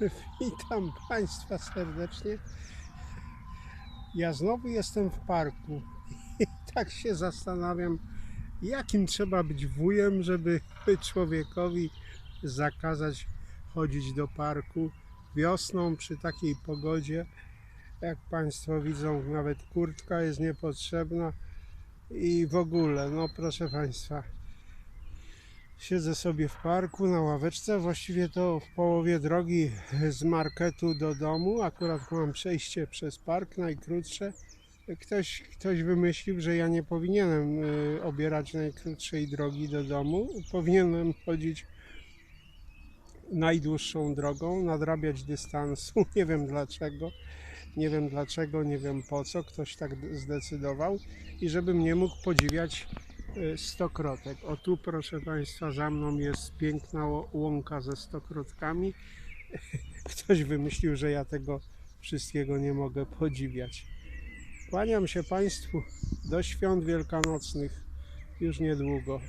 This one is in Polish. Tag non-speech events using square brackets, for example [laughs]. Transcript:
[laughs] Witam Państwa serdecznie. Ja znowu jestem w parku i [laughs] tak się zastanawiam, jakim trzeba być wujem, żeby człowiekowi zakazać chodzić do parku wiosną przy takiej pogodzie. Jak Państwo widzą, nawet kurtka jest niepotrzebna i w ogóle, no proszę Państwa. Siedzę sobie w parku na ławeczce, właściwie to w połowie drogi z marketu do domu. Akurat mam przejście przez park, najkrótsze. Ktoś, ktoś wymyślił, że ja nie powinienem y, obierać najkrótszej drogi do domu. Powinienem chodzić najdłuższą drogą, nadrabiać dystansu. [laughs] Nie wiem dlaczego. Nie wiem dlaczego, nie wiem po co. Ktoś tak zdecydował. I żebym nie mógł podziwiać stokrotek. O tu proszę Państwa, za mną jest piękna łąka ze stokrotkami. [laughs] Ktoś wymyślił, że ja tego wszystkiego nie mogę podziwiać. Kłaniam się Państwu do świąt wielkanocnych już niedługo.